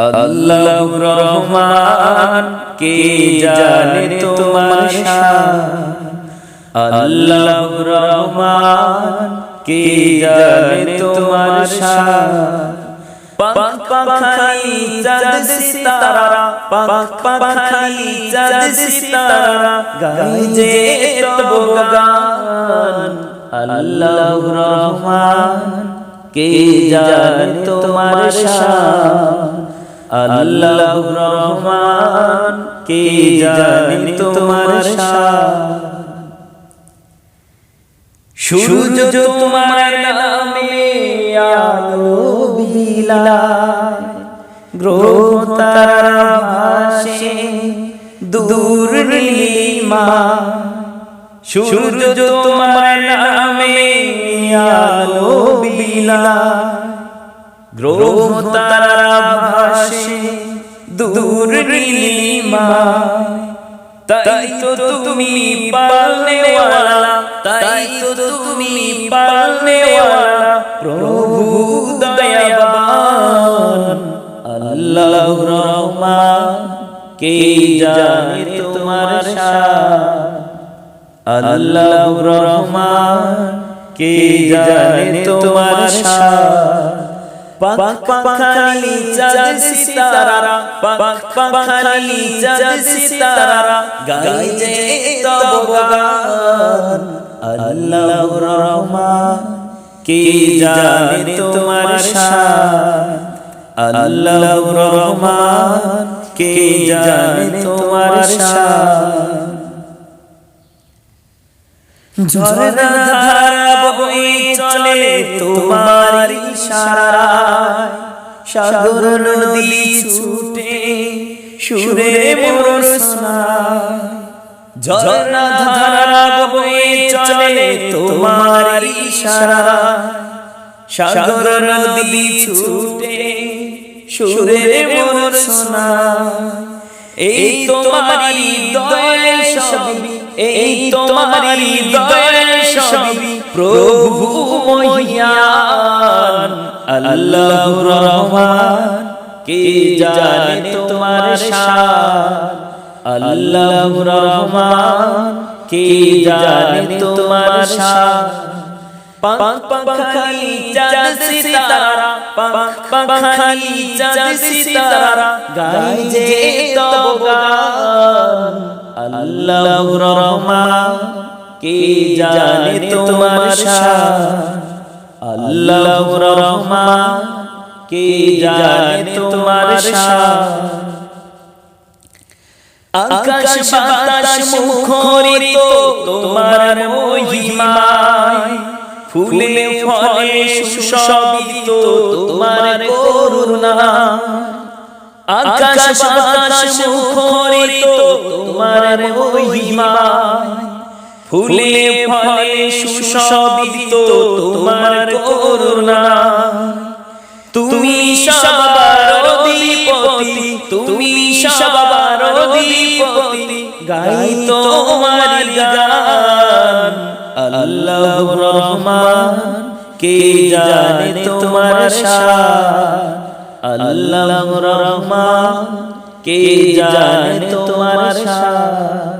আল্লাহ রহমান, কে জানে তোমার আল্লাহ রহমান, কে জানে তোমার পাক পাখালি চাঁদ সিতারা, পাক পাখালি চাঁদ সিতারা, গাই যে তব গান আল্লাহ রহমান, কে জানে তোমার শান? আল্লাহ রহমান, কে জানে তোমার সূর্য তোমার নামে আলো বিলায়, গ্রহ তারা ভাসে দূর নীলিমা সূর্য তোমার নামে আলো বিলায় গ্রহ তারা ভাসে দূর তাই তো তুমি পালনে তাই তো তুমি পালনে প্রভু দয়াবান, আল্লাহ রহমান, কে জানে তোমার আল্লাহ রহমান, কে জানে তোমার শান পাখালি সিতারা পাখালি সিতারা গাই তোমার আল্লাহ রহমান কে জানে তোমার ঝরনা ধারা বয়ে চলে তোমার ইশারায় সাগর নদী ছুটে সুরে মোর ঝরনা ধারা বয়ে চলে তোমার ইশারায়। সাগর নদী ছুটে সুরে এই তোমারি দয়াল সবই, এই সবই। প্রভু মহিয়ান, আল্লাহ রহমান, কে জানে তোমার আল্লাহ রহমান, কে জানে তোমার শান আল্লাহ রহমান। কে জানে তোমার আল্লাহ রহমান কে জানে তোমার আকাশ বাতাস মুখরিত তোমার মহিমায়। ফুলে ফলে সুশোভিত তোমার করুণা। আকাশ বাতাস মুখরিত তোমার মহিমায় ফুলে ফলে সুশোভিত তোমার করুণা। তুমি সবার অধিপতি, তুমি সবার অধিপতি, গাই তোমার গান। আল্লাহ রহমান, কে জানে তোমার শান আল্লাহ রহমান, কে জানে তোমার শান